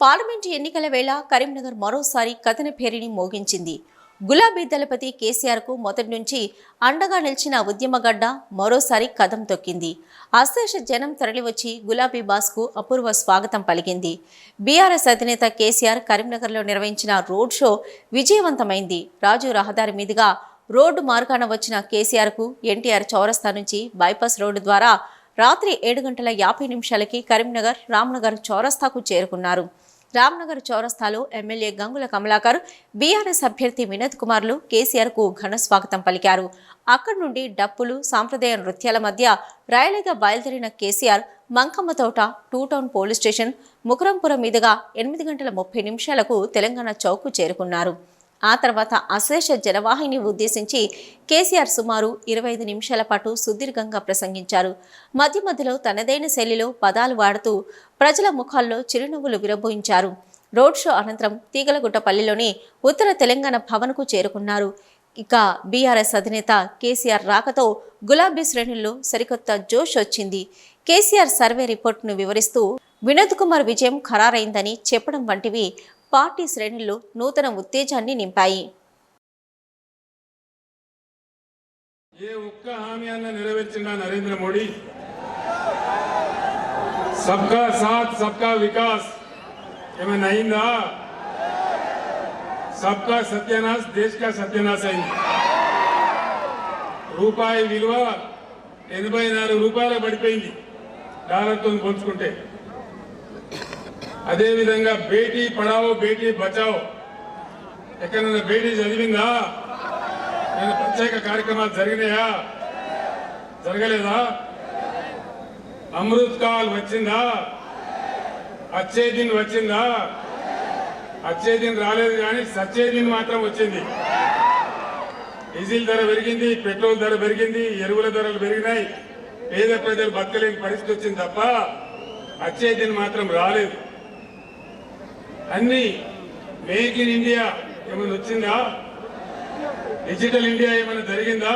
Parliament ఎన్నికల వేళ కరీంనగర్ మరోసారి కథన పేరిని మోగించింది. గులాబీ దళపతి కేసీఆర్కు మొదటి నుంచి అండగా నిలిచిన ఉద్యమగడ్డ మరోసారి కథం తొక్కింది. అశేష జనం తరలివచ్చి గులాబీ బాస్కు అపూర్వ స్వాగతం పలికింది. బీఆర్ఎస్ అధినేత కేసీఆర్ కరీంనగర్లో నిర్వహించిన రోడ్ షో విజయవంతమైంది. రాజు రహదారి మీదుగా రోడ్డు మార్గాన వచ్చిన కేసీఆర్కు ఎన్టీఆర్ చౌరస్తా నుంచి బైపాస్ రోడ్డు ద్వారా రాత్రి ఏడు గంటల యాభై నిమిషాలకి కరీంనగర్ రామ్నగర్ చౌరస్తాకు చేరుకున్నారు. రామ్నగర్ చౌరస్తాలో ఎమ్మెల్యే గంగుల కమలాకర్ బీఆర్ఎస్ అభ్యర్థి వినోద్ కుమార్లు కేసీఆర్కు ఘన స్వాగతం పలికారు. అక్కడి నుండి డప్పులు సాంప్రదాయ నృత్యాల మధ్య ర్యాలీగా బయలుదేరిన KCR Mankamma Thota two town police station Mukarampura మీదుగా ఎనిమిది గంటల ముప్పై నిమిషాలకు తెలంగాణ చౌక్ చేరుకున్నారు. ఆ తర్వాత అశేష జనవాహిని ఉద్దేశించి కేసీఆర్ సుమారు ఇరవై ఐదు నిమిషాల పాటు సుదీర్ఘంగా ప్రసంగించారు. మధ్య మధ్యలో తనదైన శైలిలో పదాలు వాడుతూ ప్రజల ముఖాల్లో చిరునవ్వులు విరబోయించారు. రోడ్ షో అనంతరం తీగలగుట్టపల్లిలోని ఉత్తర తెలంగాణ భవన్కు చేరుకున్నారు. ఇక బీఆర్ఎస్ అధినేత కేసీఆర్ రాకతో గులాబీ శ్రేణుల్లో సరికొత్త జోష్ వచ్చింది. కేసీఆర్ సర్వే రిపోర్టును వివరిస్తూ వినోద్ కుమార్ విజయం ఖరారైందని చెప్పడం వంటివి పార్టీ శ్రేణుల్లో నూతన ఉత్తేజాన్ని నింపాయి. ఏ ఒక్క హామీ అన్న నెరవేర్చిన నరేంద్ర మోడీ? సబ్కా సాత్ సబ్కా వికాస్. ఏమైనా అయిందా? సబ్కా సత్యనాశ్ దేశ్ కా సత్యనాశ్ అయింది. రూపాయి విలువ ఎనభై నాలుగు రూపాయలు పడిపోయింది డాలర్తో పోల్చుకుంటే. అదేవిధంగా బేటీ పడావో బేటీ బచావో. ఎక్కడైనా బేటీ చదివిందా? నేను ప్రత్యేక కార్యక్రమాలు జరిగినాయా? జరగలేదా? అమృత్ కాల్ వచ్చిందా? అచ్చే దిన్ వచ్చిందా? అచ్చే దిన్ రాలేదు కానీ సచ్చే దిన్ మాత్రం వచ్చింది. డీజిల్ ధర పెరిగింది పెట్రోల్ ధర పెరిగింది ఎరువుల ధరలు పెరిగినాయి. పేద ప్రజలు బతకలేని పరిస్థితి వచ్చింది తప్ప అచ్చే దిన్ మాత్రం రాలేదు. అన్ని మేక్ ఇన్ ఇండియా ఏమైనా వచ్చిందా? డిజిటల్ ఇండియా ఏమైనా జరిగిందా?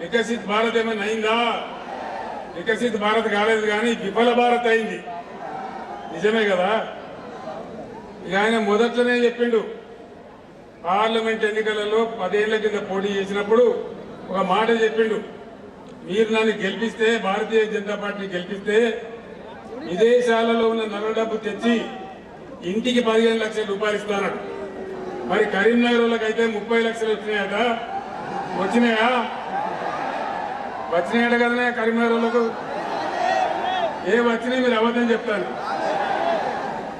వికసిత్ భారత్ ఏమైనా అయిందా? వికసిత్ భారత్ కాలేదు కానీ విఫల భారత్ అయింది. నిజమే కదా? ఇక ఆయన మొదట్లోనే చెప్పిండు పార్లమెంట్ ఎన్నికలలో పదేళ్ళ కింద పోటీ చేసినప్పుడు ఒక మాట చెప్పిండు మీరు నన్ను గెలిపిస్తే భారతీయ జనతా పార్టీ గెలిపిస్తే విదేశాలలో ఉన్న నల్ల డబ్బు తెచ్చి ఇంటికి పదిహేను లక్షల రూపాయలు ఇస్తానడు మరి కరీంనగర్ వాళ్ళకైతే ముప్పై లక్షలు వచ్చినాయట. వచ్చినాయా? వచ్చినాయట కదనే కరీంనగర్ వాళ్ళకు ఏ వచ్చినాయి మీరు అబద్ధం చెప్తాను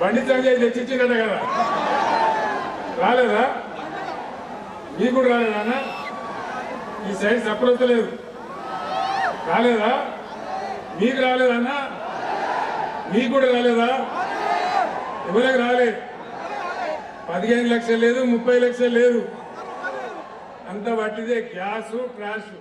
బండి సంజయ్ తెచ్చిచ్చిందట కదా. రాలేదా? మీకు కూడా రాలేదా ఈ సైడ్ సపరత లేదు. రాలేదా? మీకు రాలేదన్నా మీకు కూడా రాలేదా? ఎవరికి రాలేదు పదిహేను లక్షలు లేదు ముప్పై లక్షలు లేదు. అంత పట్టిదే గ్యాసు ట్రాష్.